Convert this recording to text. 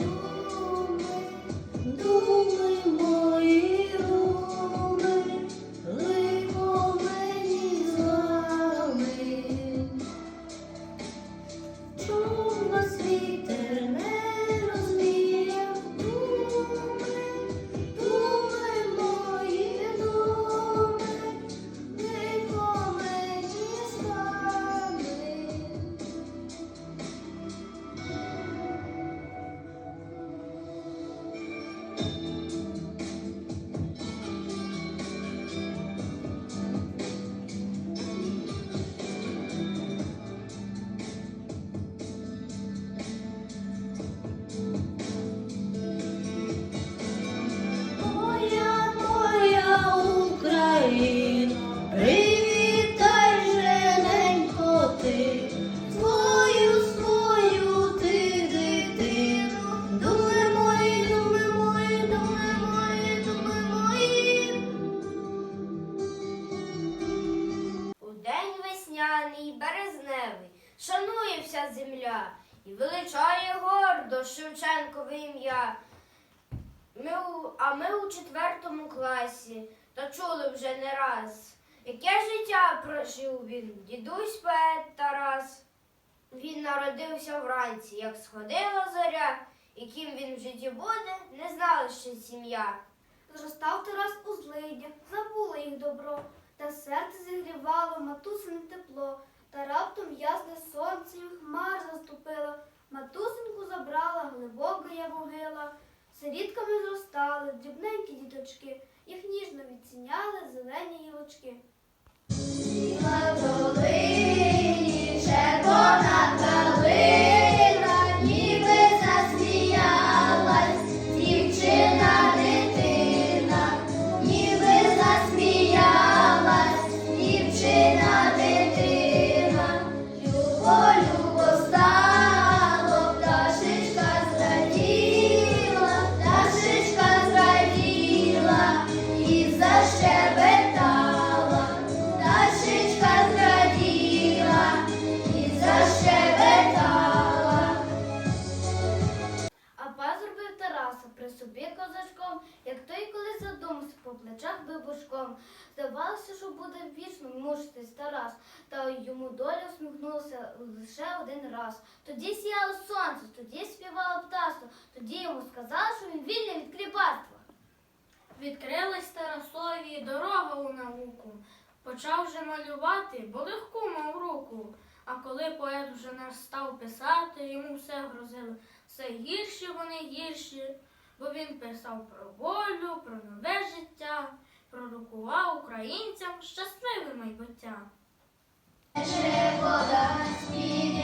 you. Шанує вся земля і величає гордо Шевченкове ім'я. Ми а ми у четвертому класі та чули вже не раз, яке життя прожив він, дідусь поет Тарас. Він народився вранці, як сходила зоря, і ким він в житті буде, не знала ще сім'я. Зростав Тарас у злиднях, забула їх добро, та серце зігрівало матусине тепло, та раптом ясне сонце і хмар заступила, матусинку забрала, глибока я могила. Сирітками зростали дрібненькі діточки, їх ніжно відціняли зелені гілочки. Козачком, як той колись задумався по плечах бибушком. Здавалося, що буде вічно мучитись Тарас, та йому доля усміхнулася лише один раз. Тоді сіяло сонце, тоді співало птаство, тоді йому сказали, що він вільний від кріпацтва. Відкрилась Тарасові дорога у науку. Почав вже малювати, бо легку мав руку. А коли поет вже не став писати, йому все грозило. Все гірші вони гірші, бо він писав про волю, про нове життя, пророкував українцям щасливе майбуття. Тече вода з-під